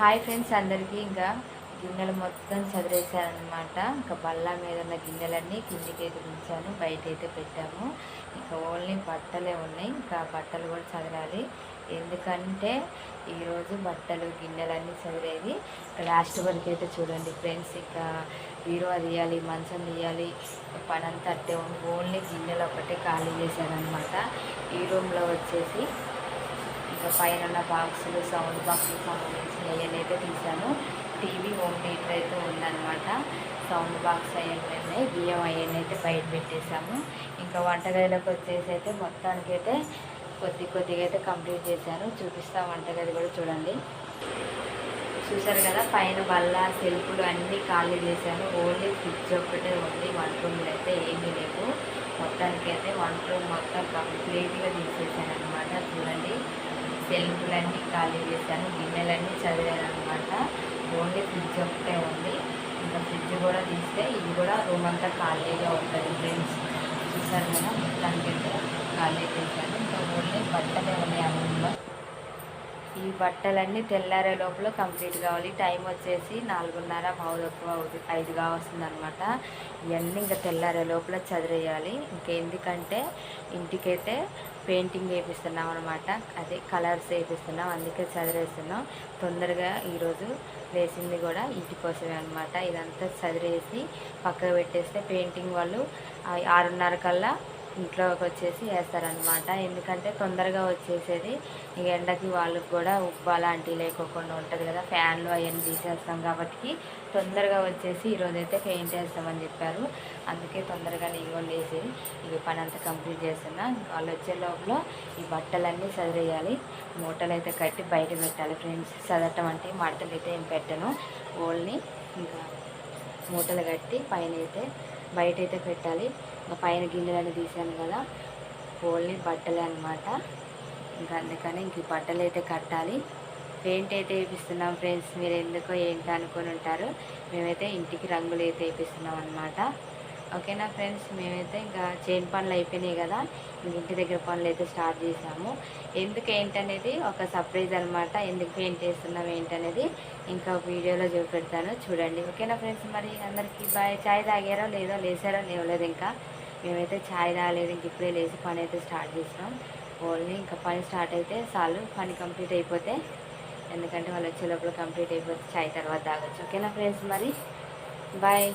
Hi friends అందరికీ ఇంకా గిన్నెలు మొత్తం చదివేశారనమాట ఇంకా బల్ల మీద ఉన్న గిన్నెలన్నీ కిందికి అయితే ఉంచాను బయట అయితే పెట్టాము. ఇంకా ఓన్లీ బట్టలే ఉన్నాయి ఇంకా బట్టలు కూడా చదరాలి. ఎందుకంటే ఈరోజు బట్టలు గిన్నెలన్నీ చదివేది లాస్ట్ వరకు అయితే చూడండి ఫ్రెండ్స్ ఇంకా బీరువా తీయాలి మంచం తీయాలి పని అంతా అట్టే ఉంది. ఓన్లీ గిన్నెలు ఒకటే ఖాళీ చేశానమాట ఈ రూమ్లో వచ్చేసి ఇంకా పైన ఉన్న బాక్సులు సౌండ్ బాక్స్కి సంబంధించిన అవన్నీ అయితే తీసాను టీవీ హోమ్ థియేటర్ అయితే ఉందన్నమాట. సౌండ్ బాక్స్ అవన్నీ ఉన్నాయి బియ్యం అవన్నీ అయితే బయట పెట్టేశాము. ఇంకా వంటగదిలోకి వచ్చేసి అయితే మొత్తానికి అయితే కొద్ది కొద్దిగా అయితే కంప్లీట్ చేశాను. చూపిస్తాం వంటగది కూడా చూడండి. చూసారు కదా పైన బల్ల సెల్ఫ్లు అన్నీ ఖాళీ చేశాను. ఓన్లీ ఫ్రిడ్జ్ ఒక్కటే ఉంది. వంట రూమ్లో అయితే ఏమీ లేవు. మొత్తానికి అయితే వంట రూమ్ మొత్తం కంప్లీట్గా తీసేసాను అనమాట చూడండి. సెల్ఫ్లన్నీ ఖాళీ చేశాను గిన్నెలన్నీ చదివాను అనమాట ఓన్లీ ఫ్రిడ్జ్ ఒకటే ఉంది. ఇంకా ఫ్రిడ్జ్ కూడా తీస్తే ఇది కూడా రూమ్ అంతా ఖాళీగా ఉంటుంది ఫ్రెండ్స్. చూసారు కదా? మొత్తానికి ఖాళీ చేశాను. ఇంకా ఓన్లీ బట్టలే ఉన్నాయి ఆ రూమ్లో. ఈ బట్టలన్నీ తెల్లారే లోపల కంప్లీట్ కావాలి. టైం వచ్చేసి నాలుగున్నర పావు తక్కువ అవుతుంది ఐదుగా వస్తుంది అనమాట ఇవన్నీ ఇంకా తెల్లారే లోపల చదివేయాలి. ఇంకా ఎందుకంటే ఇంటికైతే పెయింటింగ్ వేపిస్తున్నాం అనమాట అదే కలర్స్ వేపిస్తున్నాం అందుకే చదివేస్తున్నాం. తొందరగా ఈరోజు వేసింది కూడా ఇంటి కోసమే అనమాట ఇదంతా చదివేసి పక్కకు పెట్టేస్తే పెయింటింగ్ వాళ్ళు ఆరున్నర కల్లా ఇంట్లోకి వచ్చేసి వేస్తారనమాట ఎందుకంటే తొందరగా వచ్చేసేది. ఇక ఎండకి వాళ్ళకి కూడా ఉప్పు అలాంటివి లేకోకుండా ఉంటుంది కదా. ఫ్యాన్లు అవన్నీ తీసేస్తాం కాబట్టి తొందరగా వచ్చేసి ఈరోజు అయితే పెయింట్ వేస్తామని చెప్పారు. అందుకే తొందరగా నీళ్ళు వండేసి ఇవి పని అంతా కంప్లీట్ చేస్తున్నా. వాళ్ళు వచ్చే లోపల ఈ బట్టలన్నీ సదిరేయాలి. మూటలు అయితే కట్టి బయట పెట్టాలి ఫ్రెండ్స్. చదవటం అంటే మడతలు అయితే ఏం పెట్టను. ఓన్లీ ఇంకా మూటలు కట్టి పైన అయితే బయట అయితే పెట్టాలి. ఇంకా పైన గిన్నెలన్నీ తీసాను కదా. ఓన్లీ బట్టలే అనమాట ఇంకా అందుకని ఇంక బట్టలు అయితే కట్టాలి. పెయింట్ అయితే వేపిస్తున్నాం ఫ్రెండ్స్. మీరు ఎందుకో ఏంటో అనుకొని ఉంటారు. మేమైతే ఇంటికి రంగులు అయితే వేపిస్తున్నాం అనమాట ఓకేనా ఫ్రెండ్స్? మేమైతే ఇంకా చేను పనులు అయిపోయినాయి కదా. ఇంటి దగ్గర పనులు అయితే స్టార్ట్ చేసాము. ఎందుకు ఏంటనేది ఒక సర్ప్రైజ్ అనమాట ఎందుకు పెయింట్ వేస్తున్నాం ఏంటనేది ఇంకా వీడియోలో చూపెడతాను. చూడండి. ఓకేనా ఫ్రెండ్స్? మరి అందరికీ బాయ్. చాయ్ తాగారో లేదో? లేసారో లేవలేదు ఇంకా. మేమైతే చాయ్ తాగలేదు. ఇంక ఇప్పుడే లేచి పని అయితే స్టార్ట్ చేసినాం. ఓన్లీ ఇంకా పని స్టార్ట్ అయితే చాలు. పని కంప్లీట్ అయిపోతే ఎందుకంటే వాళ్ళు వచ్చే లోపల కంప్లీట్ అయిపోతే చాయ్ తర్వాత తాగొచ్చు. ఓకేనా ఫ్రెండ్స్? మరి బాయ్.